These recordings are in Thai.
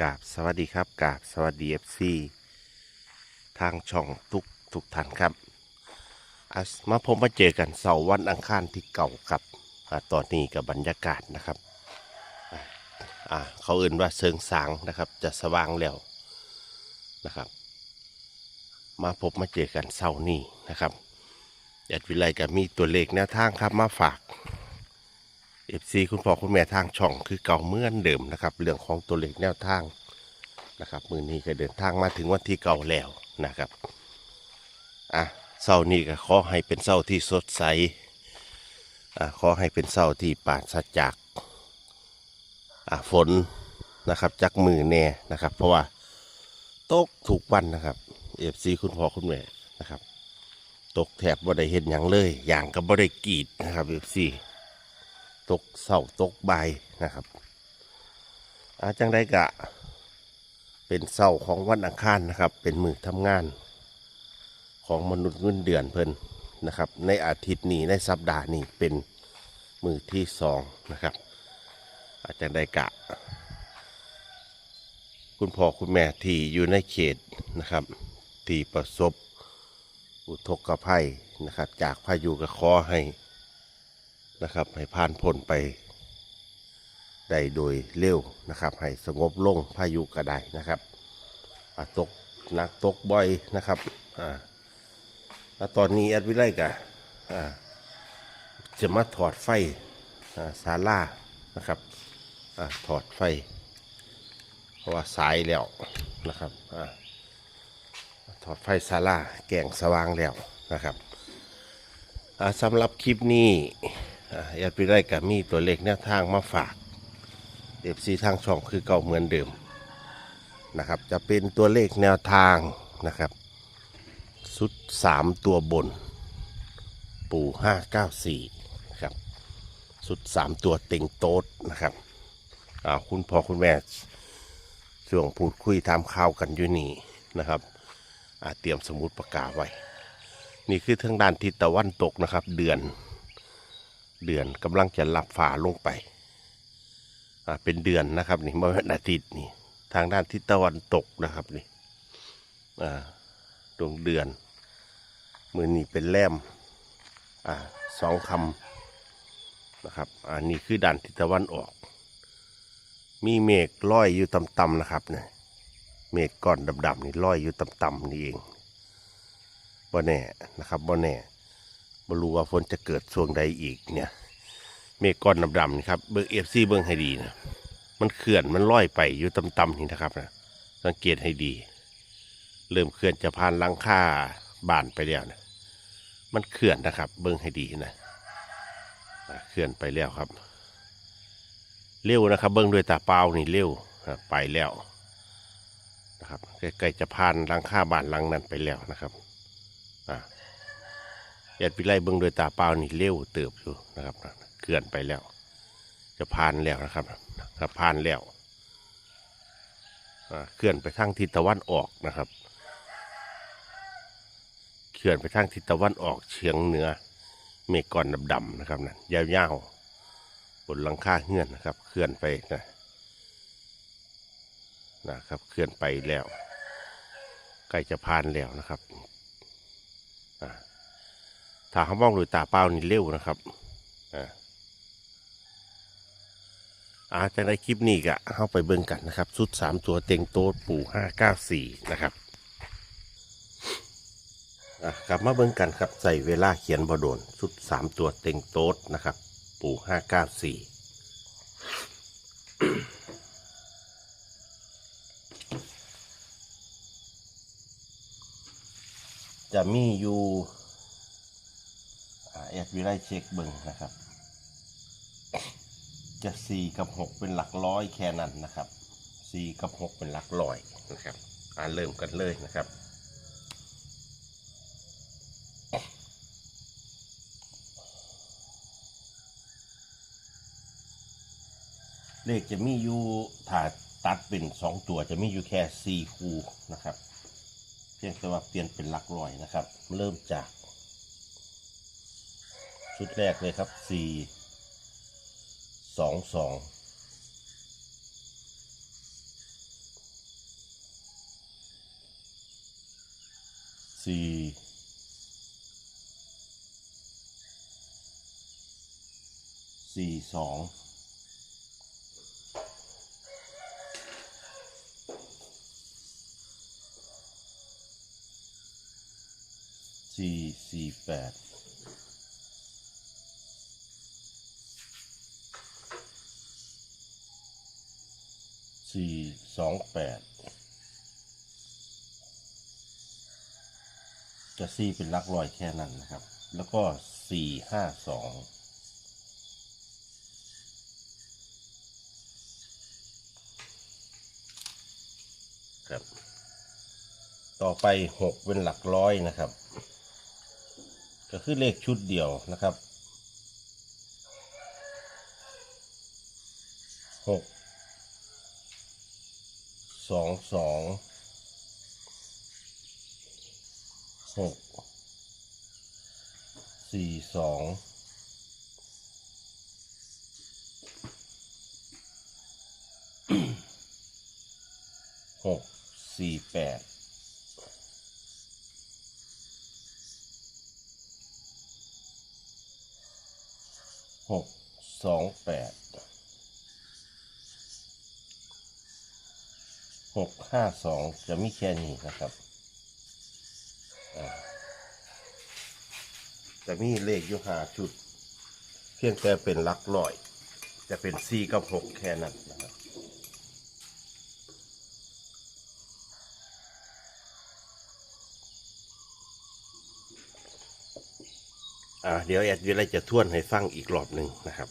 กราบสวัสดีครับกราบสวัสดีเอฟซีทางช่องทุกทุกท่านครับมาพบมาเจอกันเสาร์วันอังคารที่เก่าครับอตอนนี้กับบรรยากาศนะครับเขาเอื่นว่าเซิงสางนะครับ จะสว่างแล้วนะครับ มาพบมาเจอกันเสาร์นี้นะครับยัดวิไลกับมีตัวเลขแนวทางครับมาฝาก เอฟซีคุณพ่อคุณแม่ทางช่องคือเก่าเมื่อนเดิมนะครับ เรื่องของตัวเลขแนวทางนะครับมือนี้ก็เดินทางมาถึงวันที่เก่าแล้วนะครับอะเสาร์นี้ก็ขอให้เป็นเสาร์ที่สดใสอะขอให้เป็นเสาร์ที่ปราศจากอะฝนนะครับจากมือแน่นะครับ เพราะว่าตกถูกวันนะครับเอฟซีคุณพ่อคุณแม่นะครับ ตกแถบบ่ได้เห็นอย่างเลย อย่างก็บ่ได้กรีดนะครับเอฟซี ตกเสาตกใบนะครับอาจังได้กะ เป็นเสาของวันอังคารนะครับ เป็นมือทำงานของมนุษย์เงินเดือนเพิ่นนะครับ ในอาทิตย์นี้ในสัปดาห์นี้เป็นมือที่สองนะครับ อาจจะได้กะ คุณพ่อคุณแม่ที่อยู่ในเขตนะครับ ที่ประสบอุทกภัยนะครับ จากพายุกระขอให้ นะครับ ให้ผ่านพ้นไปได้โดยเร็วนะครับ ให้สงบลงพายุก็ได้นะครับตกหนักตกบ่อยนะครับอ่าแล้วตอนนี้แอดวิไลกะอ่าจะมาถอดไฟอ่าศาลานะครับอถอดไฟ เพราะว่าสายแล้วนะครับอถอดไฟศาลาแกงสว่างแล้วนะครับสำหรับคลิปนี้ ยากไปได้กับมีตัวเลขแนวทางมาฝากเอฟซีทางช่องคือเก่าเหมือนเดิมนะครับ จะเป็นตัวเลขแนวทางนะครับสุดสามตัวบน ปู่ห้าเก้าสี่ครับสุดสามตัวเต็งโต๊ดนะครับอ่าคุณพ่อคุณแม่ช่วงพูดคุยทำข่าวกันอยู่นี่นะครับอาเตรียมสมุดประกาศไว้ นี่คือทางด้านทิศตะวันตกนะครับ เดือน เดือนกำลังจะหลับฝาลงไปอ่าเป็นเดือนนะครับนี่เมื่อวันอาทิตย์นี่ทางด้านทิศตะวันตกนะครับนี่อ่าดวงเดือนมือนี่เป็นแรมอ่าสองคำนะครับอ่านี่คือด้านทิศตะวันออก มีเมฆลอยอยู่ต่ำๆนะครับเนี่ยเมฆก้อนดำๆนี่ลอยอยู่ต่ำๆนี่เองบ่แน่นะครับบ่แน่ บ่รู้ว่าฝนจะเกิดช่วงใดอีกเนี่ย เมฆก้อนดำๆครับ เบิ่งเอฟซีเบิ่งให้ดีนะ มันเคลื่อนมันลอยไปอยู่ต่ำๆนี่นะครับนะ สังเกตให้ดี เริ่มเคลื่อนจะผ่านลังค่าบานไปแล้วนะ มันเคลื่อนนะครับ เบิ่งให้ดีนะเคลื่อนไปแล้วครับ เร็วนะครับ เบิ่งด้วยตาเปล่านี่เร็วไปแล้วนะครับใกล้ๆจะผ่านลังค่าบานลังนั้นไปแล้วนะครับ ยาดพิไลเบิ้งโดยตาเปล่านี่เร็วเติบอยู่นะครับเกลื่อนไปแล้ว จะผ่านแล้วนะครับถ้าผ่านแล้วเคลื่อนไปทางทิศตะวันออกนะครับ เคลื่อนไปทางทิศตะวันออกเฉียงเหนือ เมฆก้อนดำๆนะครับนะยาวๆบนหลังคาเฮือนนะครับ เคลื่อนไปนะนะครับ เคลื่อนไปแล้วใกล้จะผ่านแล้วนะครับ ถ้าเขามองด้วยตาเปล่านี่เร็วนะครับอ่าอาจจะได้คลิปนี้ก็เข้าไปเบิ่งกันนะครับสุดสามตัวเต็งโต๊ดปู่ห้าเก้าสี่นะครับอะกลับมาเบิ่งกันครับใส่เวลาเขียนบโดนสุดสามตัวเต็งโต๊ดนะครับ ปู่ห้าเก้าสี่จะมีอยู่ แอดวิไลเช็คเบิ่งนะครับ จะสี่กับหกเป็นหลักร้อยแค่นั้นนะครับสี่กับหกเป็นหลักร้อยนะครับอ่าเริ่มกันเลยนะครับเลขจะมีอยู่ถ้าตัดเป็นสองตัวจะมีอยู่แค่สี่คู่นะครับ เพียงแต่ว่าเปลี่ยนเป็นหลักร้อยนะครับ เริ่มจาก ชุดแรกเลยครับสี่สองสองสี่สี่สองสี่สี่แปด สี่สองแปดจะซีเป็นหลักร้อยแค่นั้นนะครับ แล้วก็สี่ห้าสองครับ ต่อไปหกเป็นหลักร้อยนะครับ ก็คือเลขชุดเดียวนะครับหก สองสองหกสี่สองหกสี่แปดหกสองแปด หกห้าสองจะมีแค่นี้นะครับจะมีเลขอยู่หาชุด เพียงแต่เป็นลักร้อย จะเป็นสี่กับหกแค่นั้นนะครับอ่าเดี๋ยวแอดวิไลจะท่วนให้ฟังอีกรอบหนึ่งนะครับ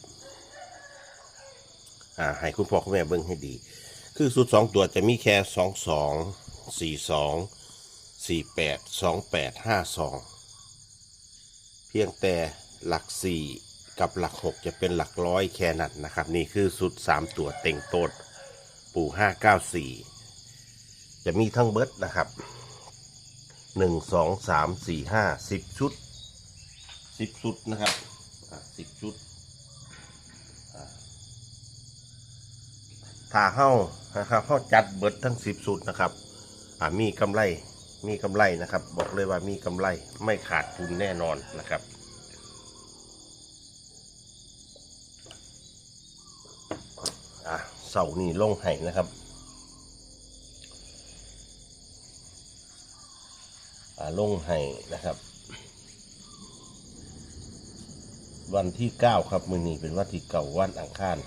อ่าให้คุณพ่อคุณแม่เบิ้งให้ดี คือสุดสองตัวจะมีแค่สองสองสี่สองสี่แปดสองแปดห้าสองเพียงแต่หลักสี่กับหลักหกจะเป็นหลักร้อยแค่นั้นนะครับ นี่คือสุดสามตัวเต็งโตดปู่ห้าเก้าสี่จะมีทั้งเบิดนะครับหนึ่งสองสามสี่ห้าสิบชุดสิบชุดนะครับสิบชุดอ่าถ้าเข้า นะครับเข้าจัดเบิดทั้งสิบชุดนะครับอ่ามีกำไรมีกำไรนะครับ บอกเลยว่ามีกำไรไม่ขาดทุนแน่นอนนะครับอะเสานี่ลงไห้นะครับอ่าลงไห้นะครับ วันที่เก้าครับมือนี้เป็นวันที่เก่าวันอังคาร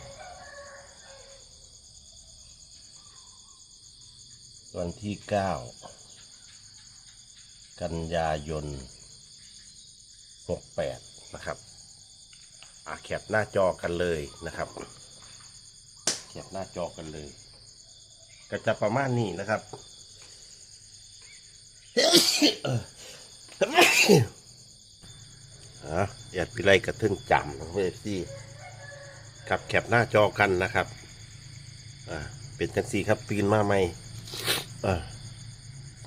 วันที่เก้ากันยายนหกแปดนะครับอาแคปหน้าจอกันเลยนะครับแคปหน้าจอกันเลย ก็จะประมาณนี้นะครับฮะแอดพิไลกระทึ่งจำนะเพื่อนซี่ครับแคปหน้าจอกันนะครับ อ่า เป็นจังซี่ครับ ตื่นมาใหม่ อ่า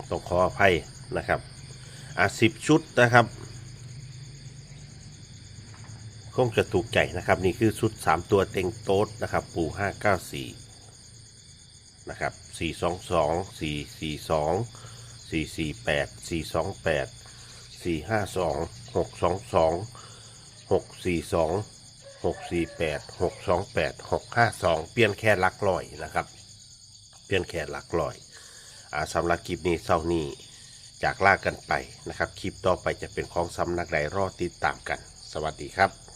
ต้องขออภัยนะครับอ่าสิบชุดนะครับคงจะถูกใจนะครับ นี่คือชุด 3 ตัวเต็งโต๊ดนะครับ ปู 594 นะครับ 422 442 448 428 452 622 642 648 628 652 เปลี่ยนแค่หลักลอยนะครับ เปลี่ยนแค่หลักลอย สำหรับคลิปนี้เศร้านี้จากลากันไปนะครับ คลิปต่อไปจะเป็นของสำนักใดรอติดตามกัน สวัสดีครับ